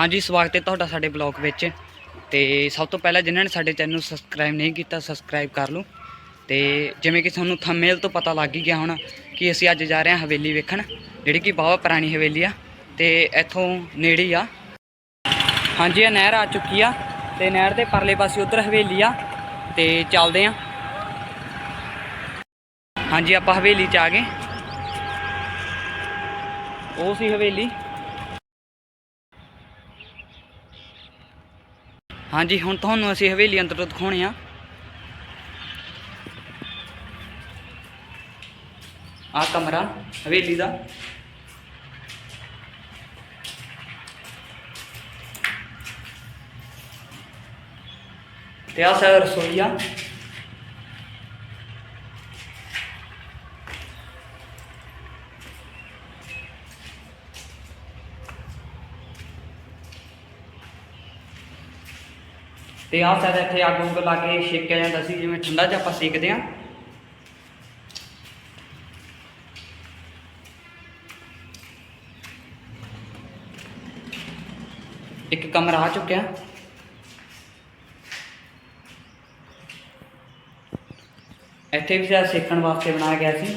ਹਾਂਜੀ, ਸਵਾਗਤ ਹੈ ਤੁਹਾਡਾ ਸਾਡੇ ਬਲੌਗ ਵਿੱਚ। ਤੇ ਸਭ ਤੋਂ ਪਹਿਲਾਂ ਜਿਨ੍ਹਾਂ ਨੇ ਸਾਡੇ ਚੈਨਲ ਨੂੰ ਸਬਸਕ੍ਰਾਈਬ ਨਹੀਂ ਕੀਤਾ ਸਬਸਕ੍ਰਾਈਬ ਕਰ ਲਓ। ਤੇ ਜਿਵੇਂ ਕਿ ਤੁਹਾਨੂੰ ਥੰਬਨੇਲ ਤੋਂ ਪਤਾ ਲੱਗ ਹੀ ਗਿਆ ਹੋਣਾ ਕਿ ਅਸੀਂ ਅੱਜ ਜਾ ਰਹੇ ਹਾਂ ਹਵੇਲੀ ਵੇਖਣ, ਜਿਹੜੀ ਕਿ ਬਹੁਤ ਪੁਰਾਣੀ ਹਵੇਲੀ ਆ ਤੇ ਇੱਥੋਂ ਨੇੜੇ ਆ। ਹਾਂਜੀ, ਇਹ ਨਹਿਰ ਆ ਚੁੱਕੀ ਆ ਤੇ ਨਹਿਰ ਦੇ ਪਰਲੇ ਪਾਸੇ ਉਧਰ ਹਵੇਲੀ ਆ ਤੇ ਚੱਲਦੇ ਆ ਹਾਂਜੀ, ਆਪਾਂ ਹਵੇਲੀ ਚ ਆ ਗਏ। ਉਹ ਸੀ ਹਵੇਲੀ। ਹਾਂਜੀ, ਹੁਣ ਤੁਹਾਨੂੰ ਅਸੀਂ ਹਵੇਲੀ ਅੰਦਰ ਤੋਂ ਦਿਖਾਉਣੇ ਆ। ਆ ਕਮਰਾ, ਹਵੇਲੀ ਦਾ। ਤੇ ਆ ਸਰ ਰਸੋਈ ਤੇ ਆਹ ਸਾਡਾ ਇੱਥੇ ਅੱਗ ਉੱਗ ਲਾ ਕੇ ਸੇਕਿਆ ਜਾਂਦਾ ਸੀ, ਜਿਵੇਂ ਠੰਡਾ ਜਿਹਾ ਆਪਾਂ ਸੇਕਦੇ ਆ ਇੱਕ ਕਮਰਾ ਆ ਚੁੱਕਿਆ। ਇੱਥੇ ਵੀ ਸ਼ਾਇਦ ਸੇਕਣ ਵਾਸਤੇ ਬਣਾਇਆ ਗਿਆ ਸੀ।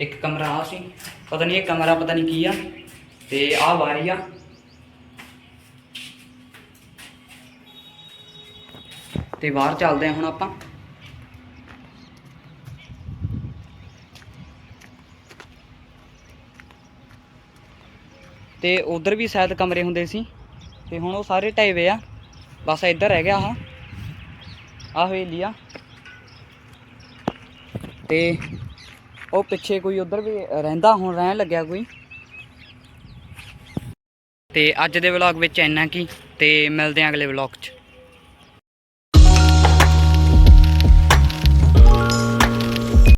ਇੱਕ ਕਮਰਾ ਆ ਸੀ, ਪਤਾ ਨਹੀਂ ਇਹ ਕਮਰਾ ਪਤਾ ਨਹੀਂ ਕੀ ਆ, ਤੇ ਆਹ ਵਾਰੀ ਆ। ਤੇ ਬਾਹਰ ਚੱਲਦੇ ਆ ਹੁਣ ਆਪਾਂ। ਤੇ ਉਧਰ ਵੀ ਸ਼ਾਇਦ ਕਮਰੇ ਹੁੰਦੇ ਸੀ, ਤੇ ਹੁਣ ਉਹ ਸਾਰੇ ਢਾਏ ਵੇ ਆ, ਬਸ ਇੱਧਰ ਰਹਿ ਗਿਆ ਆਹ। ਆਹ ਹਵੇਲੀ ਆ ਤੇ ਉਹ ਪਿੱਛੇ ਕੋਈ ਉਧਰ ਵੀ ਰਹਿੰਦਾ, ਹੁਣ ਰਹਿਣ ਲੱਗਿਆ ਕੋਈ। ਤੇ ਅੱਜ ਦੇ ਵਲੌਗ ਵਿੱਚ ਇੰਨਾ ਕੀ, ਤੇ ਮਿਲਦੇ ਆਂ ਅਗਲੇ ਵਲੌਗ 'ਚ।